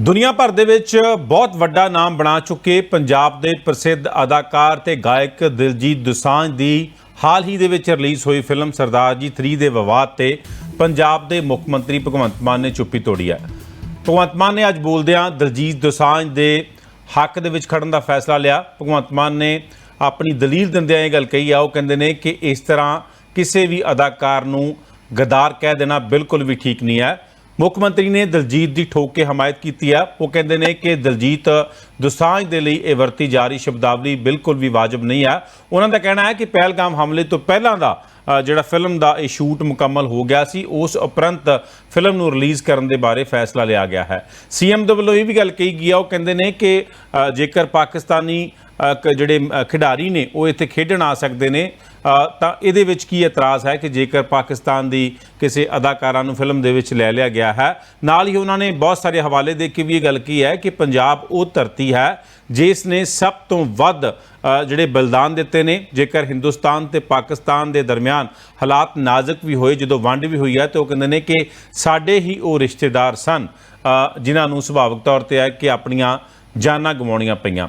ਦੁਨੀਆ ਭਰ ਦੇ ਵਿੱਚ ਬਹੁਤ ਵੱਡਾ ਨਾਮ ਬਣਾ ਚੁੱਕੇ ਪੰਜਾਬ ਦੇ ਪ੍ਰਸਿੱਧ ਅਦਾਕਾਰ ਤੇ ਗਾਇਕ ਦਿਲਜੀਤ ਦੋਸਾਂਝ ਦੀ ਹਾਲ ਹੀ ਦੇ ਵਿੱਚ ਰਿਲੀਜ਼ ਹੋਈ ਫਿਲਮ ਸਰਦਾਰ ਜੀ 3 ਦੇ ਵਿਵਾਦ ਤੇ ਪੰਜਾਬ ਦੇ ਮੁੱਖ ਮੰਤਰੀ ਭਗਵੰਤ ਮਾਨ ਨੇ ਚੁੱਪੀ ਤੋੜੀ ਹੈ। ਭਗਵੰਤ ਮਾਨ ਨੇ ਅੱਜ ਬੋਲਦਿਆਂ ਦਿਲਜੀਤ ਦੋਸਾਂਝ ਦੇ ਹੱਕ ਦੇ ਵਿੱਚ ਖੜਨ ਦਾ ਫੈਸਲਾ ਲਿਆ। ਭਗਵੰਤ ਮਾਨ ਨੇ ਆਪਣੀ ਦਲੀਲ ਦਿੰਦਿਆਂ ਇਹ ਗੱਲ ਕਹੀ ਆ, ਉਹ ਕਹਿੰਦੇ ਨੇ ਕਿ ਇਸ ਤਰ੍ਹਾਂ ਕਿਸੇ ਵੀ ਅਦਾਕਾਰ ਨੂੰ ਗਦਾਰ ਕਹਿ ਦੇਣਾ ਬਿਲਕੁਲ ਵੀ ਠੀਕ ਨਹੀਂ ਹੈ। ਮੁੱਖ ਮੰਤਰੀ ਨੇ ਦਲਜੀਤ ਦੀ ਠੋਕ ਕੇ ਹਮਾਇਤ ਕੀਤੀ ਹੈ। ਉਹ ਕਹਿੰਦੇ ਨੇ ਕਿ ਦਲਜੀਤ ਦੁਸਾਂਝ ਦੇ ਲਈ ਇਹ ਵਰਤੀ ਜਾ ਰਹੀ ਸ਼ਬਦਾਵਲੀ ਬਿਲਕੁਲ ਵੀ ਵਾਜਬ ਨਹੀਂ ਹੈ। ਉਹਨਾਂ ਦਾ ਕਹਿਣਾ ਹੈ ਕਿ ਪਹਿਲਗਾਮ ਹਮਲੇ ਤੋਂ ਪਹਿਲਾਂ ਦਾ ਜਿਹੜਾ ਫਿਲਮ ਦਾ ਇਹ ਸ਼ੂਟ ਮੁਕੰਮਲ ਹੋ ਗਿਆ ਸੀ, ਉਸ ਉਪਰੰਤ ਫਿਲਮ ਨੂੰ ਰਿਲੀਜ਼ ਕਰਨ ਦੇ ਬਾਰੇ ਫੈਸਲਾ ਲਿਆ ਗਿਆ ਹੈ। ਸੀਐਮ ਦੇ ਵੱਲੋਂ ਇਹ ਵੀ ਗੱਲ ਕਹੀ ਗਈ ਆ ਉਹ ਕਹਿੰਦੇ ਨੇ ਕਿ ਜੇਕਰ ਪਾਕਿਸਤਾਨੀ ਜਿਹੜੇ ਖਿਡਾਰੀ ਨੇ, ਉਹ ਇੱਥੇ ਖੇਡਣ ਆ ਸਕਦੇ ਨੇ ਤਾਂ ਇਹਦੇ ਵਿੱਚ ਕੀ ਇਤਰਾਜ਼ ਹੈ ਕਿ ਜੇਕਰ ਪਾਕਿਸਤਾਨ ਦੀ ਕਿਸੇ ਅਦਾਕਾਰਾ ਨੂੰ ਫਿਲਮ ਦੇ ਵਿੱਚ ਲੈ ਲਿਆ ਗਿਆ ਹੈ, ਨਾਲ ਹੀ ਉਹਨਾਂ ਨੇ ਬਹੁਤ ਸਾਰੇ ਹਵਾਲੇ ਦੇ ਕੇ ਵੀ ਇਹ ਗੱਲ ਕੀ ਹੈ ਕਿ ਪੰਜਾਬ ਉਹ ਧਰਤੀ ਹੈ ਜਿਸ ਨੇ ਸਭ ਤੋਂ ਵੱਧ ਜਿਹੜੇ ਬਲਿਦਾਨ ਦਿੱਤੇ ਨੇ। ਜੇਕਰ ਹਿੰਦੁਸਤਾਨ ਤੇ ਪਾਕਿਸਤਾਨ ਦੇ ਦਰਮਿਆਨ ਹਾਲਾਤ ਨਾਜ਼ੁਕ ਵੀ ਹੋਏ, ਜਦੋਂ ਵੰਡ ਵੀ ਹੋਈ ਹੈ, ਤੇ ਉਹ ਕਹਿੰਦੇ ਨੇ ਕਿ ਸਾਡੇ ਹੀ ਉਹ ਰਿਸ਼ਤੇਦਾਰ ਸਨ ਜਿਨ੍ਹਾਂ ਨੂੰ ਸੁਭਾਵਿਕ ਤੌਰ ਤੇ ਹੈ ਕਿ ਆਪਣੀਆਂ ਜਾਨਾਂ ਗਵਾਉਣੀਆਂ ਪਈਆਂ।